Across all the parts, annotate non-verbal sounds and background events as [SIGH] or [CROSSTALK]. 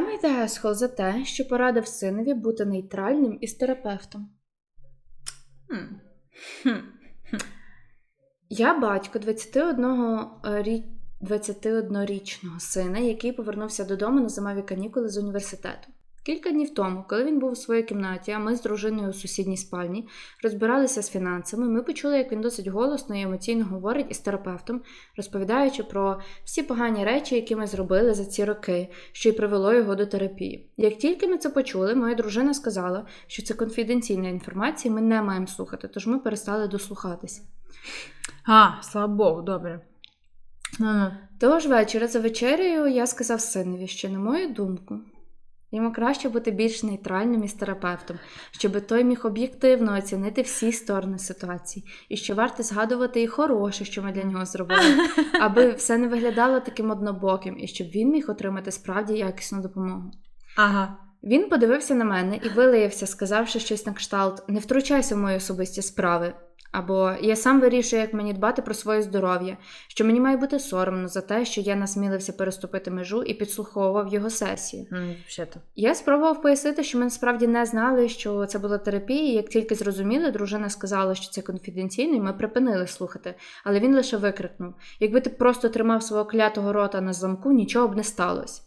Окрема йде за те, що порадив синові бути нейтральним із терапевтом. Хм. Хм. Я батько 21 рі... 21-річного сина, який повернувся додому на зимові канікули з університету. Кілька днів тому, коли він був у своїй кімнаті, а ми з дружиною у сусідній спальні розбиралися з фінансами, ми почули, як він досить голосно і емоційно говорить із терапевтом, розповідаючи про всі погані речі, які ми зробили за ці роки, що й привело його до терапії. Як тільки ми це почули, моя дружина сказала, що це конфіденційна інформація, ми не маємо слухати, тож ми перестали дослухатися. А, слава Богу, добре. Ну-ну. Того ж вечора за вечерею я сказав синові, що, на мою думку, йому краще бути більш нейтральним із терапевтом, щоб той міг об'єктивно оцінити всі сторони ситуації, і що варто згадувати і хороше, що ми для нього зробили, [LAUGHS] аби все не виглядало таким однобоким, і щоб він міг отримати справді якісну допомогу. Ага. Він подивився на мене і вилаявся, сказавши щось на кшталт: не втручайся в мої особисті справи. Або я сам вирішую, як мені дбати про своє здоров'я, що мені має бути соромно за те, що я насмілився переступити межу і підслуховував його сесії. Взагалі-то. Я спробував пояснити, що ми насправді не знали, що це була терапія. і Як тільки зрозуміли, дружина сказала, що це конфіденційно, і ми припинили слухати. Але він лише викрикнув: якби ти просто тримав свого клятого рота на замку, нічого б не сталося.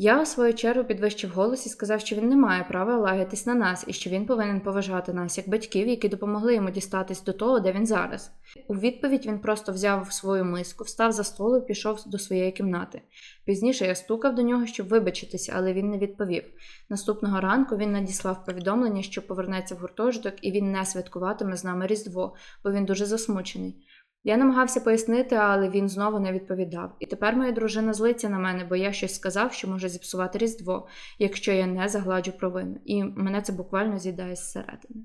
Я, у свою чергу, підвищив голос і сказав, що він не має права лагатись на нас і що він повинен поважати нас як батьків, які допомогли йому дістатись до того, де він зараз. У відповідь він просто взяв свою миску, встав за столу і пішов до своєї кімнати. Пізніше я стукав до нього, щоб вибачитися, але він не відповів. Наступного ранку він надіслав повідомлення, що повернеться в гуртожиток, і він не святкуватиме з нами Різдво, бо він дуже засмучений. Я намагався пояснити, але він знову не відповідав. І тепер моя дружина злиться на мене, бо я щось сказав, що може зіпсувати Різдво, якщо я не загладжу провину. І мене це буквально з'їдає зсередини.